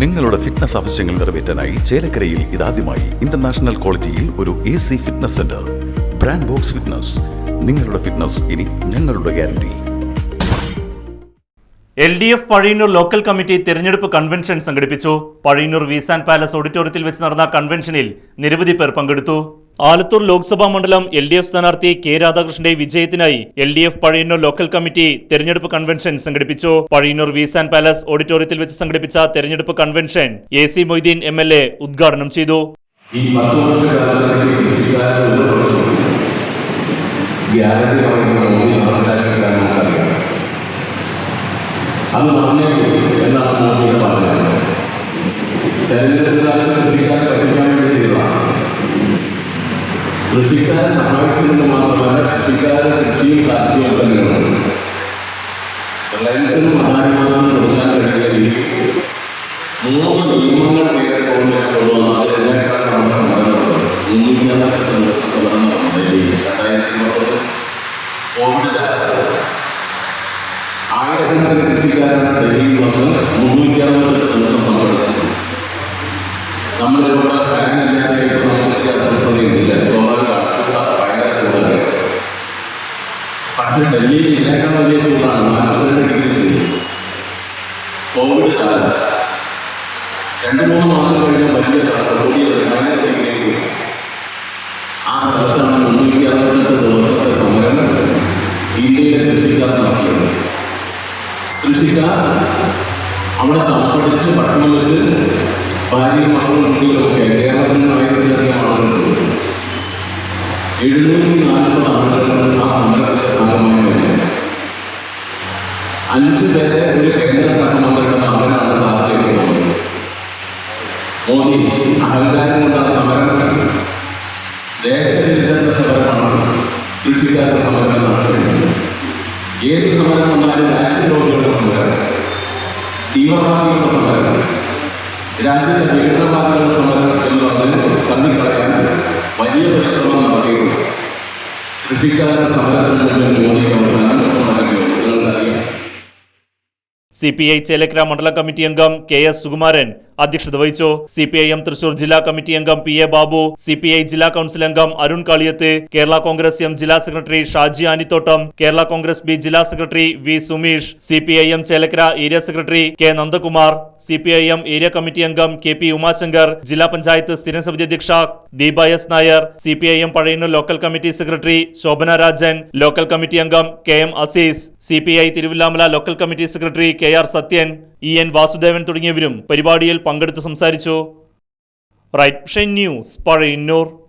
നിങ്ങളുടെ ഫിറ്റ്നസ് ആവശ്യങ്ങൾ നിറവേറ്റാനായി ചേലക്കരയിൽ ഇതാദ്യമായി ഇന്റർനാഷണൽ ക്വാളിറ്റിയിൽ ഒരു A C fitness centre brand box fitness നിങ്ങളുടെ ഫിറ്റ്നസ് ഇനി ഞങ്ങളുടെ guarantee L D F Pazhayannur local committee തെരഞ്ഞെടുപ്പ് കൺവെൻഷൻ സംഘടിപ്പിച്ചു. പഴയന്നൂർ വീസാൻ പാലസ് ഓഡിറ്റോറിയത്തിൽ വെച്ച് നടന്ന കൺവെൻഷനിൽ നിരവധി പേർ പങ്കെടുത്തു. ആലത്തൂർ ലോക്സഭാ മണ്ഡലം എൽ ഡി എഫ് സ്ഥാനാർത്ഥി കെ രാധാകൃഷ്ണന്റെ വിജയത്തിനായി L D F Pazhayannur local committee തെരഞ്ഞെടുപ്പ് കൺവെൻഷൻ സംഘടിപ്പിച്ചു. പഴയന്നൂർ വീസാൻ പാലസ് ഓഡിറ്റോറിയത്തിൽ വെച്ച് സംഘടിപ്പിച്ച തെരഞ്ഞെടുപ്പ് convention A C Moideen M L A ഉദ്ഘാടനം ചെയ്തു. അത് പറഞ്ഞത്. തെരഞ്ഞെടുപ്പ് കൃഷിക്കാരെ പഠിക്കാൻ വേണ്ടി കൃഷിക്കാരെ സഹായിച്ചതിന് മാത്രമല്ല കൃഷിക്കാരെ കൃഷിയും കാർഷിക ഉൽപ്പന്നങ്ങളും റിലയൻസിനും അദാനിമാനും കൊടുക്കാൻ കഴിയുന്ന രീതിയിൽ മൂന്ന് നിയമങ്ങൾ പേരുകൊണ്ട് കൊണ്ടുവന്ന അതിനേക്കാൾ നമ്മുടെ സമരം മുന്നൂറ്റി അറുപത്തി ദിവസം സമരം നടന്നു ഡൽഹിയിൽ രണ്ടായിരത്തി ഇരുപത് കോവിഡ് ആയിരക്കണക്കിന് കൃഷിക്കാരൻ ഡൽഹിയിൽ വന്ന് മുന്നൂറ്റി അറുപത് ഡൽഹിയിൽ ഇതിനേക്കാൾ വലിയ ചൂടാണ് നാൽപ്പത്തിരണ്ട് ഡിഗ്രി കോവിഡ് കാലം രണ്ട് മൂന്ന് മാസം കഴിഞ്ഞ വലിയ ഓടിയത് മൈനസ് ഡിഗ്രിയിലേക്ക് ആ സ്ഥലത്താണ് മുന്നൂറ്റി അറുപത്തെട്ട് ദിവസത്തെ സമരം ഇന്ത്യയിലെ കൃഷിക്കാർ നടത്തിയത് കൃഷിക്കാർ അവിടെ തണുപ്പടിച്ച് ഭക്ഷണം വെച്ച് ഭാര്യയും മക്കളും കുട്ടികളൊക്കെ കേരളത്തിൽ നിന്ന് ആയിരത്തിലധികം ആളുകളുണ്ട് എഴുന്നൂറ്റി നാൽപ്പത് ആളുകൾ ആ സമരത്തിൽ അഞ്ച് പേരെ ഒരു കേന്ദ്ര സഹമന്ത്രിയുടെ മകനാണ് വന്നത് മോദി അഹങ്കാരം കൊണ്ടാണ് സമരം ദേശവിരുദ്ധ സമരമാണ് കൃഷിക്കാരുടെ സമരം നടത്തിയത് ഏത് സമരം വന്നാലും രാജ്യദ്രോഹികളുടെ സമരം തീവ്രവാദികളുടെ സമരം രാജ്യത്തെ വിഘടനവാദികളുടെ സമരം എന്ന് പറഞ്ഞ് തള്ളിക്കളയാൻ വലിയ പരിശ്രമം നടത്തിയിരുന്നു കൃഷിക്കാരുടെ സമരത്തിന് മുന്നിൽ മോദിക്ക് അവസാനം സി പി ഐ ചേലക്കര മണ്ഡലം കമ്മിറ്റി അംഗം കെ എസ് സുകുമാരൻ അധ്യക്ഷത വഹിച്ചു. C P I M Thrissur ജില്ലാ കമ്മിറ്റി അംഗം P A Babu C P I ജില്ലാ കൌൺസിൽ അംഗം അരുൺ കാളിയത്ത് കേരള കോൺഗ്രസ് എം ജില്ലാ സെക്രട്ടറി ഷാജി ആനിത്തോട്ടം കേരള കോൺഗ്രസ് ബി ജില്ലാ secretary V Sumeesh C P I M Chelakkara area secretary K Nandakumar C P I M area committee അംഗം K P Umashankar ജില്ലാ പഞ്ചായത്ത് സ്ഥിരം സമിതി അധ്യക്ഷ Deepa S Nair C P I M Pazhayannur local committee secretary Shobhana Rajan local committee അംഗം K M Azeez C P I Thiruvilwamala local committee secretary K R Sathyan E N Vasudevan തുടങ്ങിയവരും പരിപാടിയിൽ പങ്കെടുത്ത് സംസാരിച്ചു. Right news Pazhayannur.